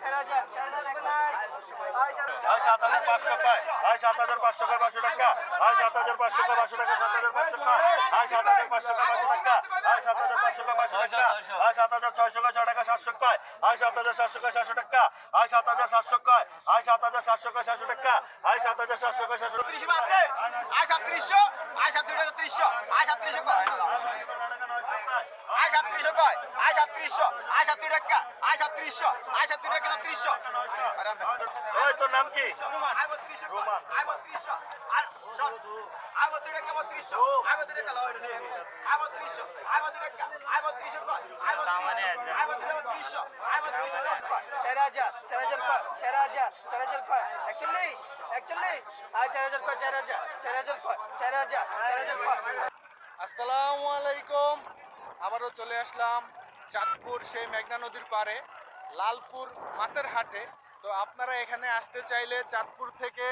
ছেড়ে যায় ছেড়ে যাবে না আয় সাত হাজার পাঁচশো কয় আয় সাত হাজার পাঁচশো কয় পাঁচশো টাকা আয় সাত হাজার পাঁচশো কয় পাঁচশো টাকা সাত হাজার পাঁচশো কয় আয় সাত হাজার পাঁচশো কয় পাঁচশো টাকা আয় সাত হাজার পাঁচশো কয় পাঁচশো টাকা আয় সাত হাজার ছয়শো কয় ছয় টাকা সাতশো কয় আয় সাত হাজার সাতশো কয় সাতশো টাকা আয় সাত হাজার সাতশো কয় আয় সাত হাজার সাতশো কয় সাতশো টাকা আয় সাত হাজার সাতশো কয় সাতশো ত্রিশ বাজছে আয় সাতত্রিশশো আয় সাতত্রিশ ত্রিশশো আয় সাতত্রিশশো কয় আয় সাতত্রিশশো কয় আয় সাতত্রিশশো আয় সাতত্রিশ টাকা আয় সাতত্রিশশো আয় সাতত্রিশ টাকা সাতত্রিশশো আসসালামু আলাইকুম। আবারও চলে আসলাম চাঁদপুর সেই মেঘনা নদীর পারে লালপুর মাছের হাটে। তো আপনারা এখানে আসতে চাইলে চাঁদপুর থেকে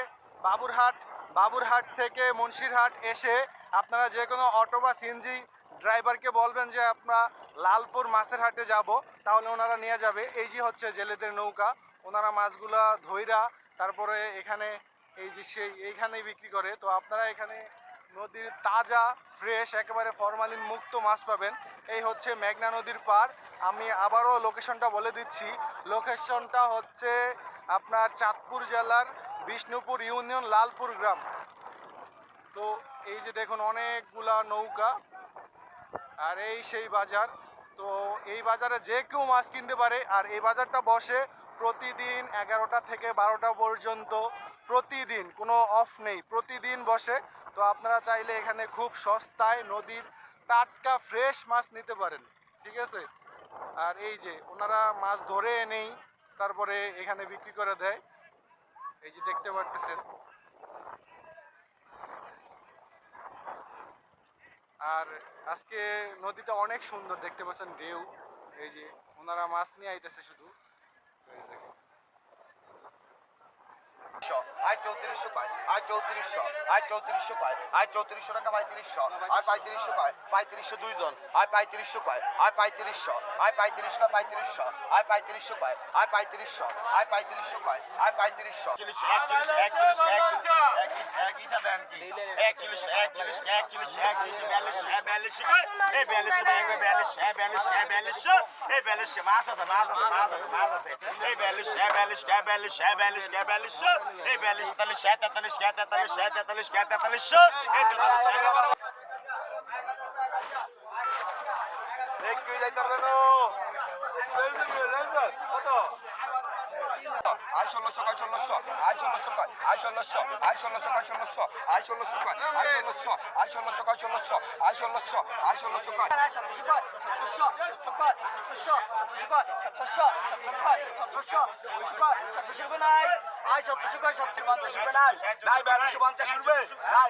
বাবুরহাট বাবুরহাট থেকে মুন্সিরহাট এসে আপনারা যে কোনো অটো বা সিএনজি ড্রাইভারকে বলবেন যে আপনারা লালপুর মাছের হাটে যাব, তাহলে ওনারা নিয়ে যাবে। এই যে হচ্ছে জেলেদের নৌকা, ওনারা মাছগুলা ধইরা তারপরে এখানে এই যে সেই এইখানেই বিক্রি করে। তো আপনারা এখানে নদীর তাজা ফ্রেশ একেবারে ফরমালিন মুক্ত মাছ পাবেন। এই হচ্ছে মেঘনা নদীর পার আমি আবারও লোকেশনটা বলে দিচ্ছি। লোকেশনটা হচ্ছে আপনার চাঁদপুর জেলার বিষ্ণুপুর ইউনিয়ন লালপুর গ্রাম। তো এই যে দেখুন, অনেকগুলা নৌকা আর এই সেই বাজার। তো এই বাজারে যে কেউ মাছ কিনতে পারে, আর এই বাজারটা বসে প্রতিদিন এগারোটা থেকে বারোটা পর্যন্ত প্রতিদিন, কোনো অফ নেই, প্রতিদিন বসে। তো আপনারা চাইলে এখানে খুব সস্তায় নদীর টাটকা ফ্রেশ মাছ নিতে পারেন, ঠিক আছে? আর এই যে, ওনারা মাছ ধরে এনেই তারপরে এখানে বিক্রি করে দেয়। এই যে দেখতে পারতেছেন। আর আজকে নদীতে অনেক সুন্দর, দেখতে পাচ্ছেন ঢেউ। এই যে ওনারা মাছ নিয়ে আইতেছে শুধু। দেখেন। আয় চৌত্রিশশো কয় আয় চৌত্রিশশো আয় চৌত্রিশশো কয় আয় চৌত্রিশশো টাকা পঁয়ত্রিশশো আয় পঁয়ত্রিশশো কয় পঁয়ত্রিশশো দুইজন আয় পঁয়ত্রিশশো কয় আয় পঁয়ত্রিশশো আয় পঁয়ত্রিশ কয় পঁয়ত্রিশশো আয় পঁয়ত্রিশশো কয় আয় পঁয়ত্রিশশো আয় পঁয়ত্রিশশো কয় আয় পঁয়ত্রিশশো একচল্লিশ একচল্লিশ একচল্লিশ একচল্লিশ এক হ্যাঁ হ্যাঁ হ্যাঁ হ্যাঁ হ্যাঁ হ্যাঁ হ্যাঁ তেতাল্লিশ হ্যাঁ তেতাল্লিশ হ্যাঁ তেতাল্লিশ হ্যাঁ তেতাল্লিশ হ্যাঁ তেতাল্লিশ এই তেতাল্লিশ হ্যাঁ আয় ষোলোশো কয় ষোলোশো আয় ষোলোশো আয় ষোলোশো আয় ষোলোশো কয় ষোলোশো আয় ষোলোশো আয় ষোলোশো আয় ষোলোশো কয় ষোলোশো আয় ষোলোশো আয় ষোলোশো আয় সতেরোশো কয় সতেরোশো সতেরোশো সতেরোশো সতেরোশো সতেরোশো সতেরোশো সতেরোশো রুপে নাই আয় সত্যি কয় সত্যি পঞ্চাশ রুপে নাই। নাই বিয়াল্লিশশো পঞ্চাশ উঠবে নাই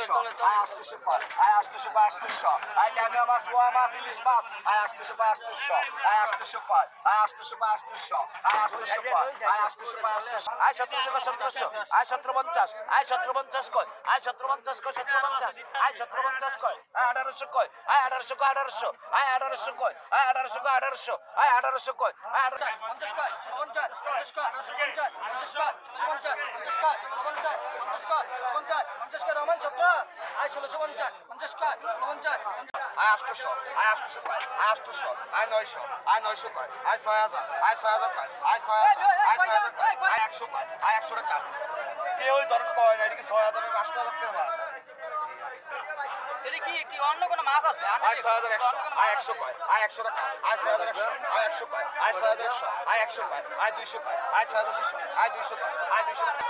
আষ্টশো আয় আষ্টশো কয় আয় আষ্টশো কয় আষ্টশো আয় ট্যাংরা মাছ পোয়া মাছ ইলিশ মাছ আয় আষ্টশো কয় আষ্টশো আয় আষ্টশো কয় আয় আষ্টশো কয় আষ্টশো আয় আষ্টশো কয় আয় আষ্টশো কয় আষ্টশো আয় সতেরোশো কয় সতেরোশো আয় সতেরো পঞ্চাশ আয় সতেরো পঞ্চাশ কয় আয় সতেরো পঞ্চাশ কয় সতেরো পঞ্চাশ আয় সতেরো পঞ্চাশ কয় আয় আঠারোশো কয় আয় আঠারোশো কয় আঠারোশো আয় আঠারোশো কয় আয় আঠারোশো কয় আঠারোশো আয় আঠারোশো কয় আয় আঠারো পঞ্চাশ কয় পঞ্চাশ পঞ্চাশ কয় পঞ্চাশ পঞ্চাশ কয় পঞ্চাশ পঞ্চাশ কয় পঞ্চাশ পঞ্চাশ কয় পঞ্চাশ পঞ্চাশ কয় রহমান সতেরো আয় ষোলোশো পঞ্চাশ পঞ্চাশ কয় ষোলো পঞ্চাশ আয় আষ্টশো আয় আষ্টশো কয় আয় আষ্টশো আয় নয়শো আয় নয়শো কয় আয় ছয় হাজার আয় ছয় হাজার কয় আয় ছয় হাজার আয় ছয় হাজার কয় আয় একশো কয় আয় একশো টাকা কেউ ধরেন কয় না এদিকে ছয় হাজার আষ্ট হাজার টাকা মাছ কি কি অন্য কোনো মাছ আছে আয় ছয় হাজার একশো আয় একশো কয় আয় একশো টাকা আয় ছয় হাজার একশো আয় একশো কয় আয় ছয় হাজার একশো আয় একশো কয় আয় দুইশো কয় আয় ছয় হাজার দুইশো আয় দুইশো কয় আয় দুইশো টাকা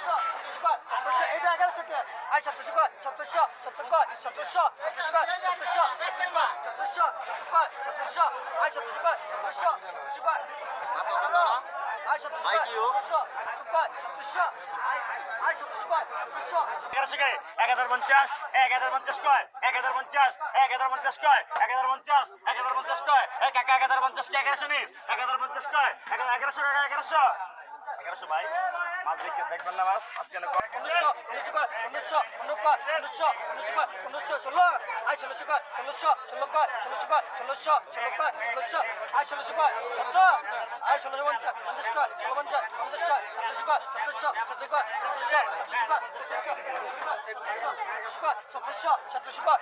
সতেরোশো সতেরোশো এটা এগারোশো কে আয় সতেরোশো কয় সতেরোশো সত্তর কয় সতেরোশো সতেরোশো কয় সতেরোশো সতেরোশো সতেরোশো সতেরোশো আয় সতেরোশো কয় সতেরোশো সতেরোশো কয় আয় সতেরোশো কয় সতেরোশো সত্তর কয় সতেরোশো আয় সতেরোশো কয় সতেরোশো এগারোশো কে এক হাজার পঞ্চাশ এক হাজার পঞ্চাশ কয় এক হাজার পঞ্চাশ এক হাজার পঞ্চাশ কয় এক হাজার পঞ্চাশ এক হাজার পঞ্চাশ কয় এক একা এক কে এগারোশো নি এক হাজার পঞ্চাশ কয় এক এগারোশো এগারোশো এগারোশো ভাই মাছ দেখতে দেখবেন না মাছ আজকে উনিশশো উনিশশো উনিশশো উনিশশো ষোলো আয় ষোলোশো কয় ষোলোশো ষোলো কয় ষোলোশো কয় ষোলোশো ষোলো কয় ষোলোশো আয় ষোলোশো কয় সতেরো আয় ষোলোশো পঞ্চাশ পঞ্চাশ কয় ষোলো পঞ্চাশ পঞ্চাশ কয় সতেরোশো কয় সতেরোশো সতেরো কয় সতেরোশো সতেরোশো কয় সতেরোশো সতেরোশো কয় সতেরোশো কয়